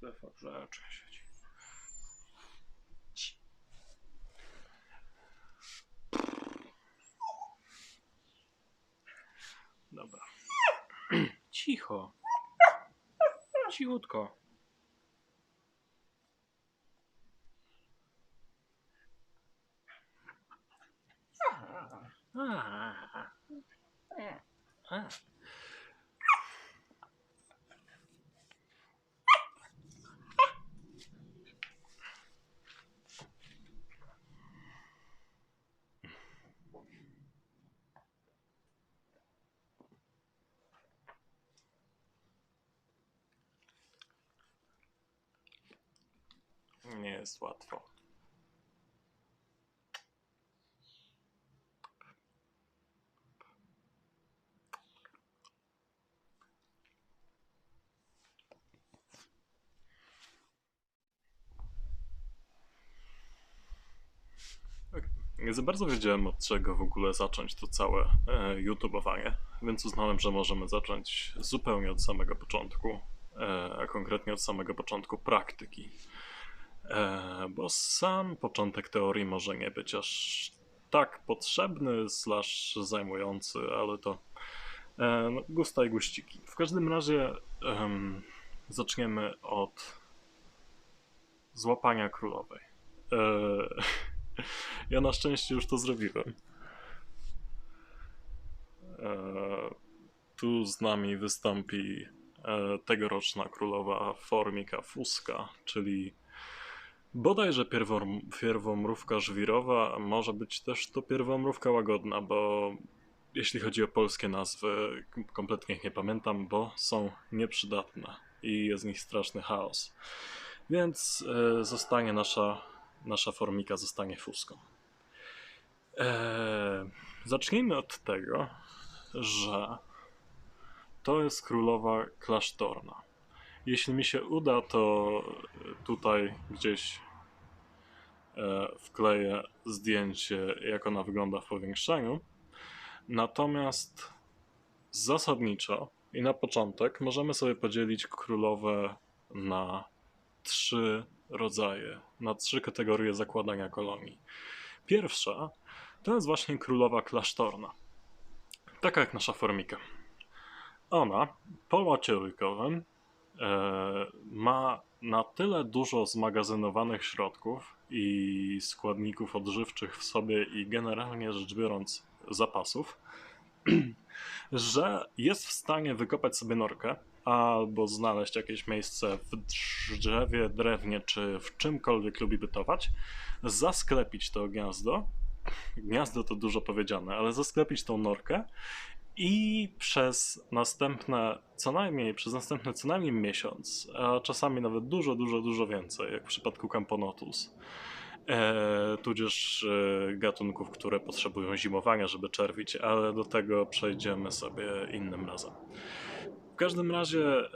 Strefa grzeczna siedzi. Dobra. Cicho. Cichutko. A. A. Nie jest łatwo. Tak. Nie za bardzo wiedziałem od czego w ogóle zacząć to całe e, YouTubeowanie, więc uznałem, że możemy zacząć zupełnie od samego początku, e, a konkretnie od samego początku praktyki. E, bo sam początek teorii może nie być aż tak potrzebny, slash zajmujący, ale to e, no, gusta i guściki. W każdym razie em, zaczniemy od złapania królowej. E, ja na szczęście już to zrobiłem. E, tu z nami wystąpi e, tegoroczna królowa Formika Fuska, czyli bodajże pierwom, pierwomrówka żwirowa, może być też to pierwomrówka łagodna, bo jeśli chodzi o polskie nazwy, kompletnie ich nie pamiętam, bo są nieprzydatne i jest z nich straszny chaos. Więc e, zostanie nasza, nasza formika, zostanie fuską. E, zacznijmy od tego, że to jest królowa klasztorna. Jeśli mi się uda, to tutaj gdzieś e, wkleję zdjęcie, jak ona wygląda w powiększeniu. Natomiast zasadniczo i na początek możemy sobie podzielić królowę na trzy rodzaje, na trzy kategorie zakładania kolonii. Pierwsza to jest właśnie królowa klasztorna. Taka jak nasza formika. Ona po łocie łykowym ma na tyle dużo zmagazynowanych środków i składników odżywczych w sobie i generalnie rzecz biorąc zapasów, że jest w stanie wykopać sobie norkę albo znaleźć jakieś miejsce w drzewie, drewnie czy w czymkolwiek lubi bytować, zasklepić to gniazdo. Gniazdo to dużo powiedziane, ale zasklepić tą norkę i przez następne, co najmniej, przez następny co najmniej miesiąc, a czasami nawet dużo, dużo, dużo więcej, jak w przypadku Camponotus, e, tudzież e, gatunków, które potrzebują zimowania, żeby czerwić, ale do tego przejdziemy sobie innym razem. W każdym razie e,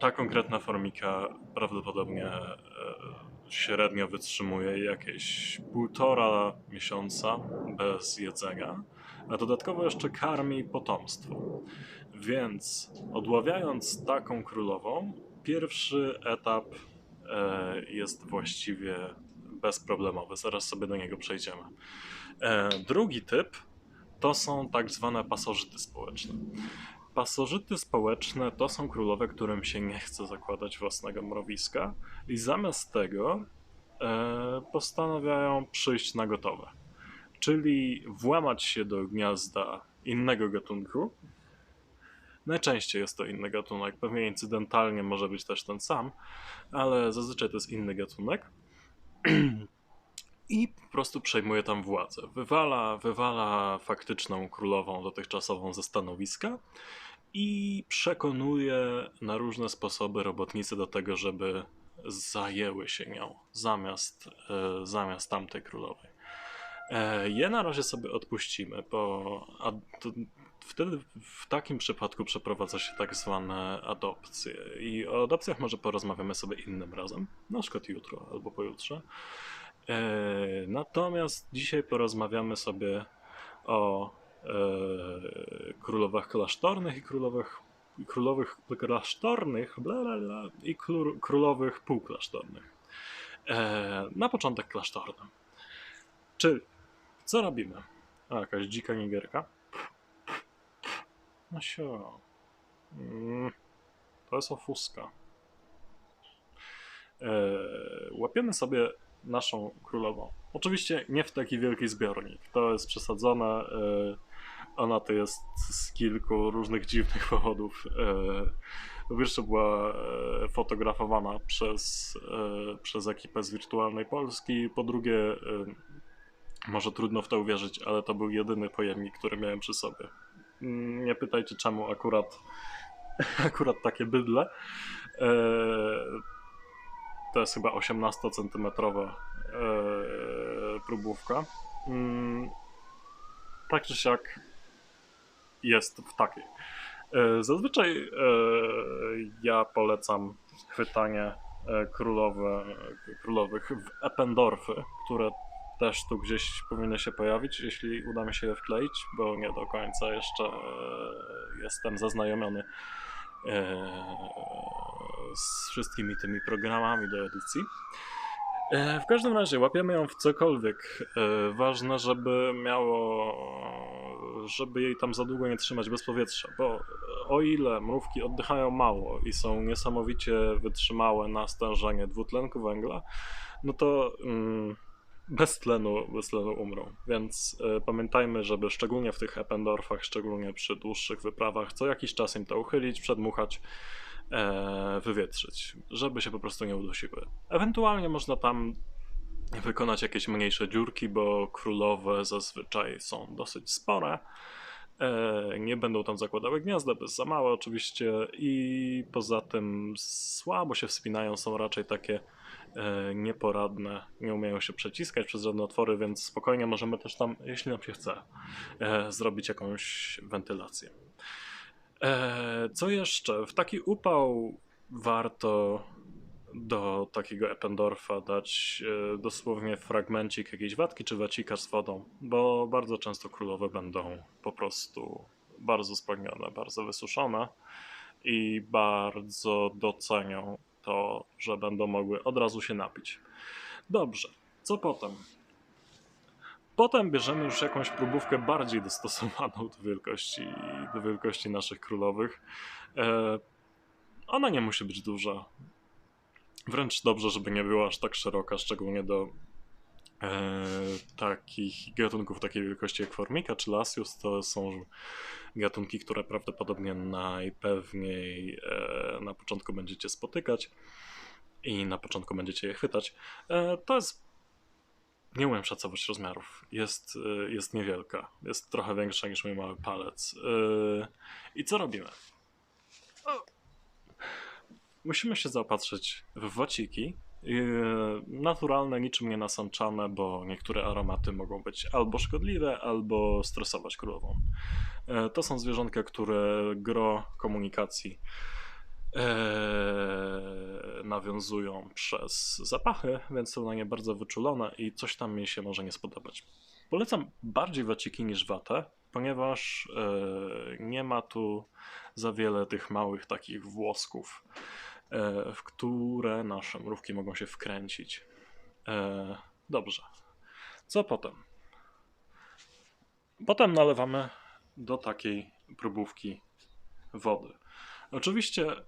ta konkretna formika prawdopodobnie e, średnio wytrzymuje jakieś półtora miesiąca bez jedzenia a dodatkowo jeszcze karmi potomstwo. Więc odławiając taką królową, pierwszy etap e, jest właściwie bezproblemowy. Zaraz sobie do niego przejdziemy. E, drugi typ to są tak zwane pasożyty społeczne. Pasożyty społeczne to są królowe, którym się nie chce zakładać własnego mrowiska i zamiast tego e, postanawiają przyjść na gotowe czyli włamać się do gniazda innego gatunku. Najczęściej jest to inny gatunek, pewnie incydentalnie może być też ten sam, ale zazwyczaj to jest inny gatunek. I po prostu przejmuje tam władzę. Wywala, wywala faktyczną królową dotychczasową ze stanowiska i przekonuje na różne sposoby robotnicy do tego, żeby zajęły się nią zamiast, e, zamiast tamtej królowej. E, Je na razie sobie odpuścimy, bo a to, wtedy w takim przypadku przeprowadza się tak zwane adopcje. I o adopcjach może porozmawiamy sobie innym razem, na przykład jutro albo pojutrze. E, Natomiast dzisiaj porozmawiamy sobie o e, królowach klasztornych i królowach królowych klasztornych bla, bla, bla, i kró- królowych półklasztornych. E, na początek klasztorne. Czyli co robimy? A, jakaś dzika nigerka. No sio. Mm, to jest ofuska. E, łapiemy sobie naszą królową. Oczywiście nie w taki wielki zbiornik. To jest przesadzone. E, ona to jest z kilku różnych dziwnych powodów. E, po pierwsze była e, fotografowana przez, e, przez ekipę z Wirtualnej Polski. Po drugie, e, może trudno w to uwierzyć, ale to był jedyny pojemnik, który miałem przy sobie. Mm, Nie pytajcie czemu akurat, akurat takie bydle. E, To jest chyba 18-centymetrowa e, próbówka. Mm, Tak czy siak jest w takiej. E, Zazwyczaj ja polecam chwytanie królowe, królowych w Eppendorfy, które też tu gdzieś powinny się pojawić, jeśli uda mi się je wkleić, bo nie do końca jeszcze e, jestem zaznajomiony e, z wszystkimi tymi programami do edycji. E, W każdym razie łapiemy ją w cokolwiek. Ważne, żeby miało, żeby jej tam za długo nie trzymać bez powietrza, bo o ile mrówki oddychają mało i są niesamowicie wytrzymałe na stężenie dwutlenku węgla, no to mm, bez tlenu, bez tlenu umrą. Więc e, pamiętajmy, żeby szczególnie w tych Eppendorfach, szczególnie przy dłuższych wyprawach, co jakiś czas im to uchylić, przedmuchać, e, wywietrzyć, żeby się po prostu nie udusiły. Ewentualnie można tam wykonać jakieś mniejsze dziurki, bo królowe zazwyczaj są dosyć spore. E, nie będą tam zakładały gniazda, bez za małe oczywiście i poza tym słabo się wspinają, są raczej takie nieporadne, nie umieją się przeciskać przez żadne otwory, więc spokojnie możemy też tam, jeśli nam się chce, e, zrobić jakąś wentylację. E, co jeszcze? W taki upał warto do takiego Eppendorfa dać e, dosłownie fragmencik jakiejś watki czy wacika z wodą, bo bardzo często królowe będą po prostu bardzo spragnione, bardzo wysuszone i bardzo docenią to, że będą mogły od razu się napić. Dobrze, co potem? Potem bierzemy już jakąś próbówkę bardziej dostosowaną do wielkości, do wielkości naszych królowych. E, ona nie musi być duża. Wręcz dobrze, żeby nie była aż tak szeroka, szczególnie do e, takich gatunków takiej wielkości jak Formika czy Lasius. To są gatunki, które prawdopodobnie najpewniej e, na początku będziecie spotykać i na początku będziecie je chwytać. E, to jest nie umiem szacować rozmiarów. Jest, y, jest niewielka. Jest trochę większa niż mój mały palec. Y, I co robimy? Musimy się zaopatrzyć w waciki. Y, Naturalne, niczym nie nasączane, bo niektóre aromaty mogą być albo szkodliwe, albo stresować królową. E, To są zwierzątka, które gro komunikacji e, nawiązują przez zapachy, więc są na nie bardzo wyczulone i coś tam mi się może nie spodobać. Polecam bardziej waciki niż watę, ponieważ e, nie ma tu za wiele tych małych takich włosków, e, w które nasze mrówki mogą się wkręcić. E, dobrze. Co potem? Potem nalewamy do takiej próbówki wody. Oczywiście e,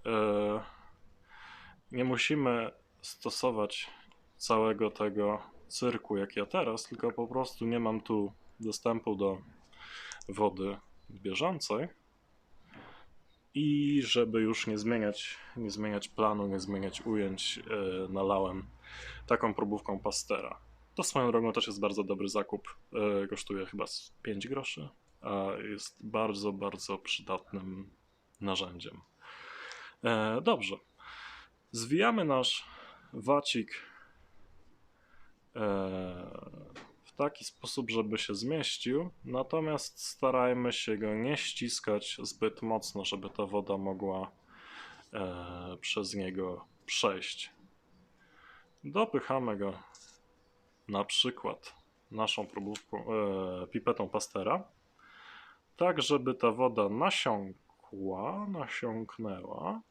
nie musimy stosować całego tego cyrku jak ja teraz, tylko po prostu nie mam tu dostępu do wody bieżącej. I żeby już nie zmieniać, nie zmieniać planu, nie zmieniać ujęć, e, nalałem taką próbówką pastera. To swoją drogą też jest bardzo dobry zakup. E, kosztuje chyba z 5 groszy, a jest bardzo, bardzo przydatnym narzędziem. E, dobrze. Zwijamy nasz wacik taki sposób, żeby się zmieścił, natomiast starajmy się go nie ściskać zbyt mocno, żeby ta woda mogła e, przez niego przejść. Dopychamy go na przykład naszą próbówką, e, pipetą pastera, tak żeby ta woda nasiąkła nasiąknęła,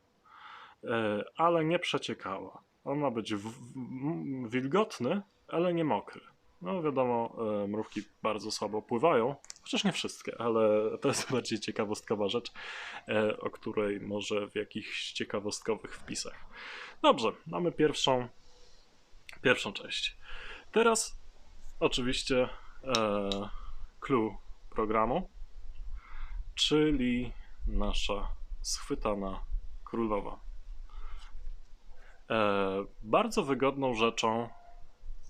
e, ale nie przeciekała. On ma być w, w, wilgotny, ale nie mokry. No wiadomo, e, mrówki bardzo słabo pływają, chociaż nie wszystkie, ale to jest bardziej ciekawostkowa rzecz, e, o której może w jakichś ciekawostkowych wpisach. Dobrze, mamy pierwszą, pierwszą część. Teraz oczywiście e, clue programu, czyli nasza schwytana królowa. E, bardzo wygodną rzeczą,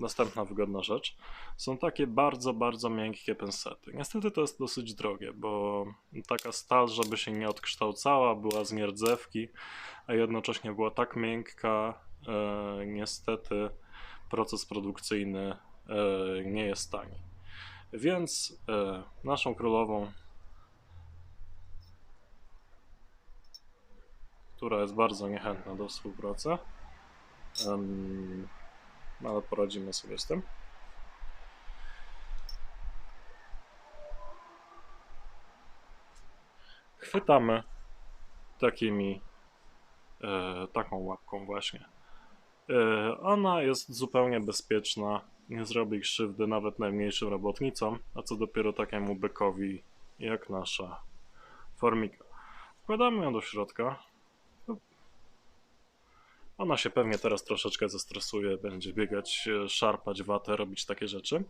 następna wygodna rzecz, są takie bardzo, bardzo miękkie pensety. Niestety to jest dosyć drogie, bo taka stal, żeby się nie odkształcała, była z nierdzewki, a jednocześnie była tak miękka, e, niestety proces produkcyjny e, nie jest tani. Więc e, naszą królową, która jest bardzo niechętna do współpracy, ale poradzimy sobie z tym. Chwytamy takimi, e, taką łapką właśnie. E, ona jest zupełnie bezpieczna, nie zrobi krzywdy nawet najmniejszym robotnicom, a co dopiero takiemu bykowi jak nasza formika. Wkładamy ją do środka. Ona się pewnie teraz troszeczkę zestresuje, będzie biegać, e, szarpać watę, robić takie rzeczy.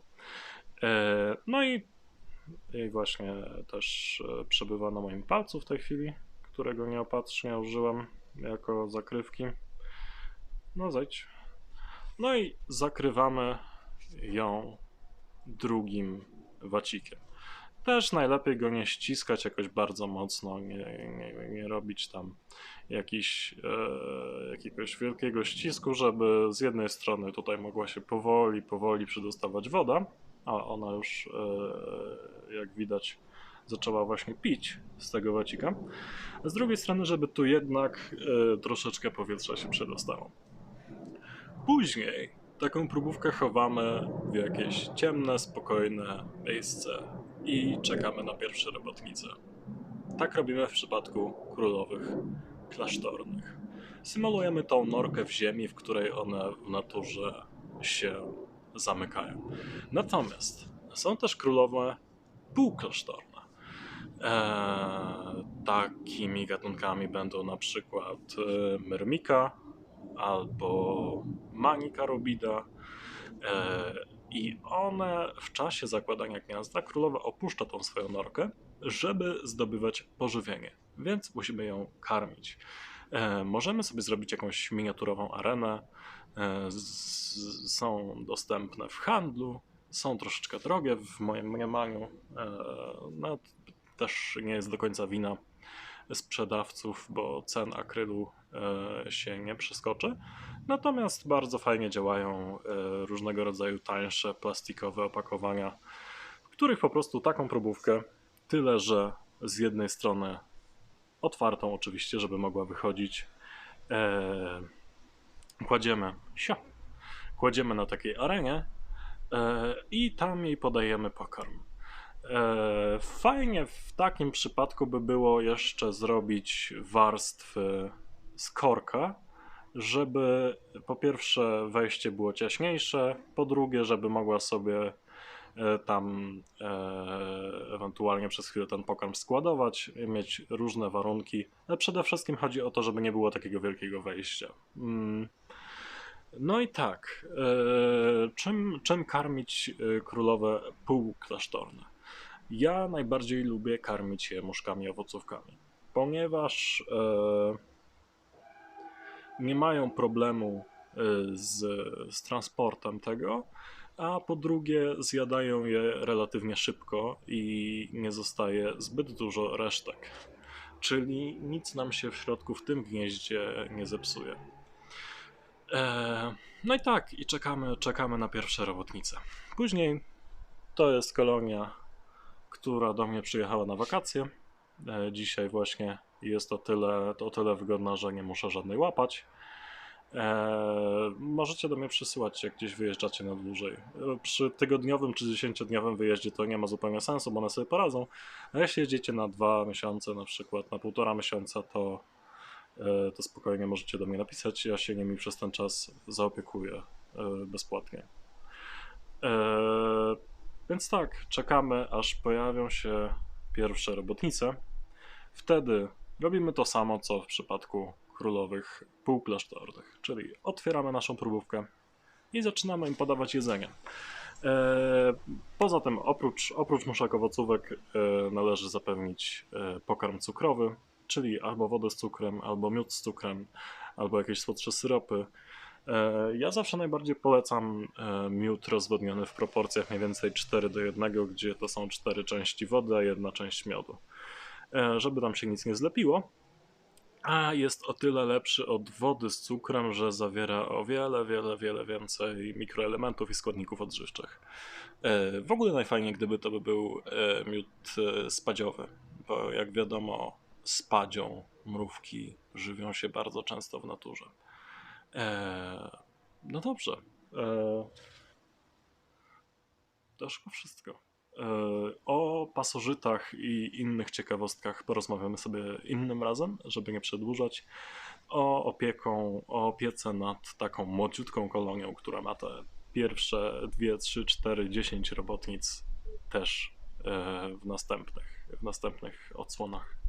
E, No i, właśnie też e, przebywa na moim palcu w tej chwili, którego nieopatrznie użyłem jako zakrywki. No zejdź. No i zakrywamy ją drugim wacikiem. Też najlepiej go nie ściskać jakoś bardzo mocno, nie, nie, nie robić tam jakiś, e, jakiegoś wielkiego ścisku, żeby z jednej strony tutaj mogła się powoli, powoli przedostawać woda, a ona już, e, jak widać, zaczęła właśnie pić z tego wacika, z drugiej strony, żeby tu jednak e, troszeczkę powietrza się przedostało. Później taką próbówkę chowamy w jakieś ciemne, spokojne miejsce i czekamy na pierwsze robotnice. Tak robimy w przypadku królowych klasztornych. Symulujemy tą norkę w ziemi, w której one w naturze się zamykają. Natomiast są też królowe półklasztorne. Eee, takimi gatunkami będą na przykład e, myrmika albo manika rubida. E, I one w czasie zakładania gniazda królowa opuszcza tą swoją norkę, żeby zdobywać pożywienie, więc musimy ją karmić. E, możemy sobie zrobić jakąś miniaturową arenę. E, są dostępne w handlu, są troszeczkę drogie w moim mniemaniu. E, no, też nie jest do końca wina sprzedawców, bo cen akrylu e, się nie przeskoczy. Natomiast bardzo fajnie działają e, różnego rodzaju tańsze plastikowe opakowania, w których po prostu taką próbówkę, tyle że z jednej strony otwartą oczywiście, żeby mogła wychodzić, e, kładziemy, sio, kładziemy na takiej arenie i tam jej podajemy pokarm. E, Fajnie w takim przypadku by było jeszcze zrobić warstwy z korka, żeby po pierwsze wejście było ciaśniejsze, po drugie, żeby mogła sobie e, tam e, ewentualnie przez chwilę ten pokarm składować, mieć różne warunki. Ale przede wszystkim chodzi o to, żeby nie było takiego wielkiego wejścia. Mm. No i tak, czym, czym karmić królowe półklasztorne? Ja najbardziej lubię karmić je muszkami owocówkami, ponieważ e, nie mają problemu e, z, z transportem tego, a po drugie zjadają je relatywnie szybko i nie zostaje zbyt dużo resztek. Czyli nic nam się w środku w tym gnieździe nie zepsuje. E, no i tak, i czekamy, czekamy na pierwsze robotnice. Później to jest kolonia która do mnie przyjechała na wakacje. E, Dzisiaj właśnie jest to tyle, o tyle wygodna, że nie muszę żadnej łapać. E, możecie do mnie przysyłać, jak gdzieś wyjeżdżacie na dłużej. E, Przy tygodniowym czy dziesięciodniowym wyjeździe to nie ma zupełnie sensu, bo one sobie poradzą. A jeśli jedziecie na dwa miesiące, na przykład na półtora miesiąca, to, to spokojnie możecie do mnie napisać. Ja się nimi przez ten czas zaopiekuję bezpłatnie. Więc tak, czekamy, aż pojawią się pierwsze robotnice. Wtedy robimy to samo, co w przypadku królowych półklasztornych, czyli otwieramy naszą próbówkę i zaczynamy im podawać jedzenie. E, Poza tym, oprócz, oprócz muszek owocówek, e, należy zapewnić e, pokarm cukrowy, czyli albo wodę z cukrem, albo miód z cukrem, albo jakieś słodsze syropy. E, Ja zawsze najbardziej polecam e, miód rozwodniony w proporcjach mniej więcej 4 do 1, gdzie to są 4 części wody, a jedna część miodu. E, Żeby tam się nic nie zlepiło. A jest o tyle lepszy od wody z cukrem, że zawiera o wiele, wiele, wiele więcej mikroelementów i składników odżywczych. W ogóle najfajniej, gdyby to by był miód spadziowy, bo jak wiadomo, spadzią mrówki żywią się bardzo często w naturze. E, No dobrze. E, To chyba wszystko. E, O pasożytach i innych ciekawostkach porozmawiamy sobie innym razem, żeby nie przedłużać. O opieką, o opiece nad taką młodziutką kolonią, która ma te pierwsze 2, 3, 4, 10 robotnic też e, w następnych, w następnych odsłonach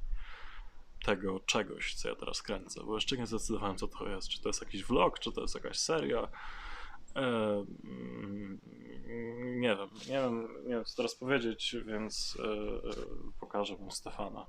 tego czegoś, co ja teraz kręcę, bo jeszcze nie zdecydowałem, co to jest. Czy to jest jakiś vlog, czy to jest jakaś seria. E, mm, nie wiem, nie wiem, nie wiem co teraz powiedzieć, więc e, e, pokażę mu Stefana.